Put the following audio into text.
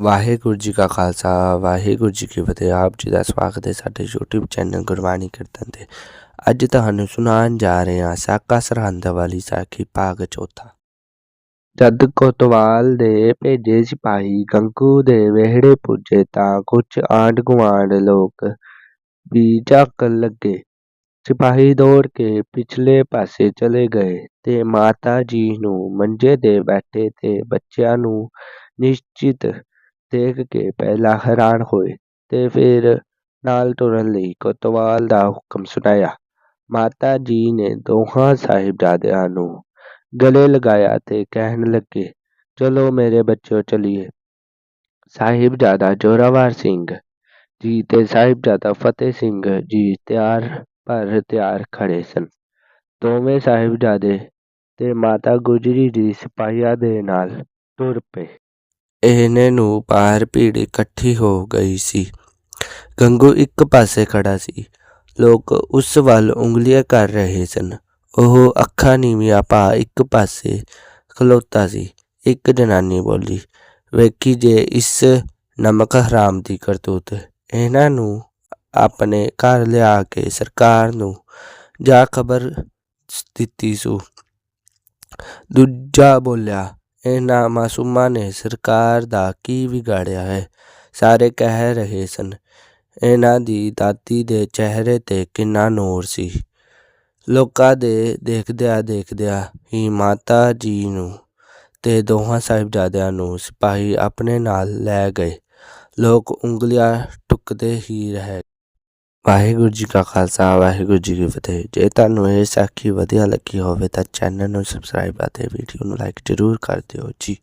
ਵਾਹਿਗੁਰੂ ਜੀ ਕਾ ਖਾਲਸਾ, ਵਾਹਿਗੁਰੂ ਜੀ ਕੀ ਫਤਿਹ। ਆਪ ਜੀ ਦਾ ਸਵਾਗਤ ਹੈ ਸਾਡੇ YouTube ਚੈਨਲ ਗੁਰਬਾਣੀ ਕੀਰਤਨ ਤੇ। ਅੱਜ ਤੁਹਾਨੂੰ ਸੁਣਾਉਣ ਜਾ ਰਹੇ ਹਾਂ ਸਾਕਾ ਸਰਹੰਦ ਵਾਲੀ ਸਾਖੀ, ਭਾਗ ਚੌਥਾ। ਜਦ ਕੋਤਵਾਲ ਦੇ ਭੇਜੇ ਸਿਪਾਹੀ ਗੰਗੂ ਦੇ ਵਿਹੜੇ ਪੁੱਜੇ ਤਾਂ ਕੁਝ ਆਂਢ ਗੁਆਂਢ ਲੋਕ ਵੀ ਝਾਕਣ ਲੱਗੇ। ਸਿਪਾਹੀ ਦੌੜ ਕੇ ਪਿਛਲੇ ਪਾਸੇ ਚਲੇ ਗਏ ਤੇ ਮਾਤਾ ਜੀ ਨੂੰ ਮੰਜੇ ਤੇ ਬੈਠੇ ਤੇ ਬੱਚਿਆਂ ਨੂੰ ਨਿਸ਼ਚਿਤ ਦੇਖ ਕੇ ਪਹਿਲਾਂ ਹੈਰਾਨ ਹੋਏ ਤੇ ਫਿਰ ਨਾਲ ਤੁਰਨ ਲਈ ਕੋਤਵਾਲ ਦਾ ਹੁਕਮ ਸੁਣਾਇਆ। ਮਾਤਾ ਜੀ ਨੇ ਦੋਹਾਂ ਸਾਹਿਬਜ਼ਾਦਿਆਂ ਨੂੰ ਗਲੇ ਲਗਾਇਆ ਤੇ ਕਹਿਣ ਲੱਗੇ, ਚਲੋ ਮੇਰੇ ਬੱਚਿਓ, ਚਲੀਏ। ਸਾਹਿਬਜ਼ਾਦਾ ਜੋਰਾਵਰ ਸਿੰਘ ਜੀ ਤੇ ਸਾਹਿਬਜ਼ਾਦਾ ਫਤਿਹ ਸਿੰਘ ਜੀ ਤਿਆਰ ਪਰ ਤਿਆਰ ਖੜੇ ਸਨ। ਦੋਵੇਂ ਸਾਹਿਬਜ਼ਾਦੇ ਤੇ ਮਾਤਾ ਗੁਜਰੀ ਜੀ ਸਿਪਾਹੀਆਂ ਦੇ ਨਾਲ ਤੁਰ ਪਏ। ਇਹਨੇ ਨੂੰ ਬਾਹਰ ਭੀੜ ਇਕੱਠੀ ਹੋ ਗਈ ਸੀ। ਗੰਗੂ ਇੱਕ ਪਾਸੇ ਖੜਾ ਸੀ। ਲੋਕ ਉਸ ਵੱਲ ਉਂਗਲੀਆਂ ਕਰ ਰਹੇ ਸਨ। ਉਹ ਅੱਖਾਂ ਨੀਵੀਆਂ ਪਾ ਇੱਕ ਪਾਸੇ ਖਲੋਤਾ ਸੀ। ਇੱਕ ਜਨਾਨੀ ਬੋਲੀ, ਵੇਖੀ ਜੇ ਇਸ ਨਮਕ ਹਰਾਮ ਦੀ ਕਰਤੂਤ, ਇਹਨਾਂ ਨੂੰ ਆਪਣੇ ਘਰ ਲਿਆ ਕੇ ਸਰਕਾਰ ਨੂੰ ਜਾ ਖਬਰ ਦਿੱਤੀ ਸੂ। ਦੂਜਾ ਬੋਲਿਆ ਇਹਨਾਂ ਮਾਸੂਮਾਂ ਨੇ ਸਰਕਾਰ ਦਾ ਕੀ ਵਿਗਾੜਿਆ ਹੈ? ਸਾਰੇ ਕਹਿ ਰਹੇ ਸਨ, ਇਹਨਾਂ ਦੀ ਦਾਤੀ ਦੇ ਚਿਹਰੇ ਤੇ ਕਿੰਨਾ ਨੂਰ ਸੀ। ਲੋਕਾਂ ਦੇ ਦੇਖਦਿਆਂ ਦੇਖਦਿਆਂ ਹੀ ਮਾਤਾ ਜੀ ਨੂੰ ਤੇ ਦੋਹਾਂ ਸਾਹਿਬਜ਼ਾਦਿਆਂ ਨੂੰ ਸਿਪਾਹੀ ਆਪਣੇ ਨਾਲ ਲੈ ਗਏ। ਲੋਕ ਉਂਗਲੀਆਂ ਟੁਕਦੇ ਹੀ ਰਹੇ ਵਾਹਿਗੁਰੂ ਜੀ ਕਾ ਖਾਲਸਾ, ਵਾਹਿਗੁਰੂ ਜੀ ਕੀ ਫਤਿਹ। ਜੇ ਤੁਹਾਨੂੰ ਇਹ ਸਾਖੀ ਵਧੀਆ ਲੱਗੀ ਹੋਵੇ ਤਾਂ ਚੈਨਲ ਨੂੰ ਸਬਸਕ੍ਰਾਈਬ ਅਤੇ ਵੀਡੀਓ ਨੂੰ ਲਾਈਕ ਜ਼ਰੂਰ ਕਰ ਦਿਓ ਜੀ।